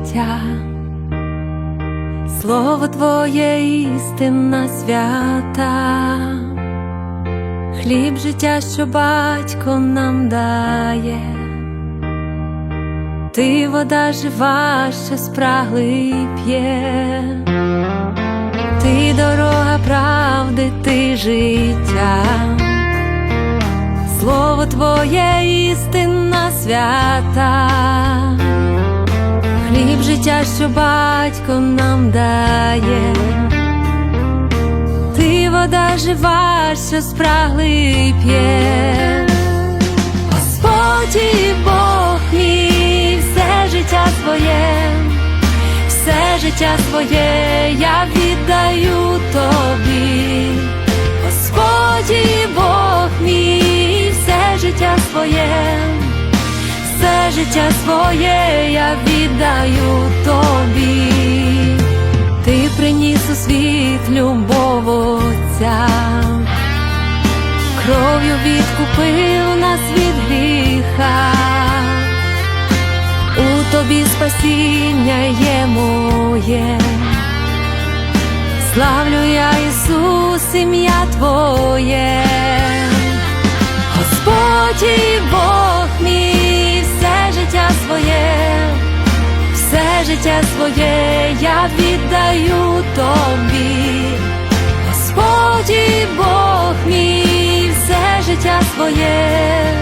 життя, слово твоє істинна свята, хліб життя, що батько нам дає, ти вода жива, що спраглий п'є, ти дорога правди, ти життя. Слово твоє істинна свята хліб життя, що батько нам дає, ти вода жива, що спраглий п'є, Господь Бог мій, все життя своє, все життя своє я віддаю тобі, Господь Бог мій, все життя своє життя своє я віддаю тобі, ти приніс у світ любов Отця, кров'ю відкупив нас від гріха, у тобі спасіння є моє, славлю я Ісус, ім'я Твоє. Господь і Бог життя своє я віддаю тобі, Господь Бог мій, все життя своє,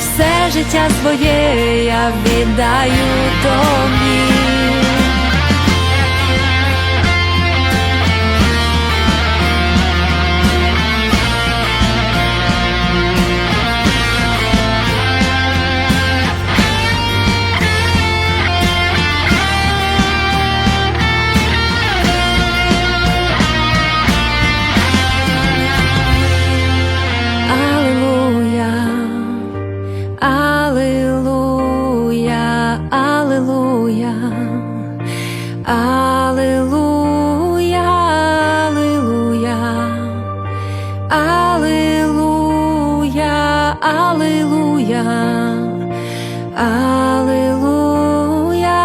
все життя своє я віддаю тобі. Аллилуйя, Аллилуйя, Аллилуйя.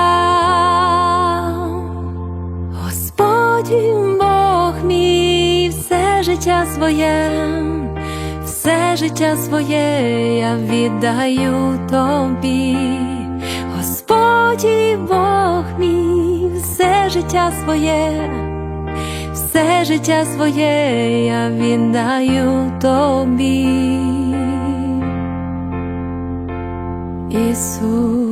Господь Бог мій, все життя своє, все життя своє я віддаю тобі, Господь Бог мій, все життя своє, все життя своє я віддаю тобі, Ісус.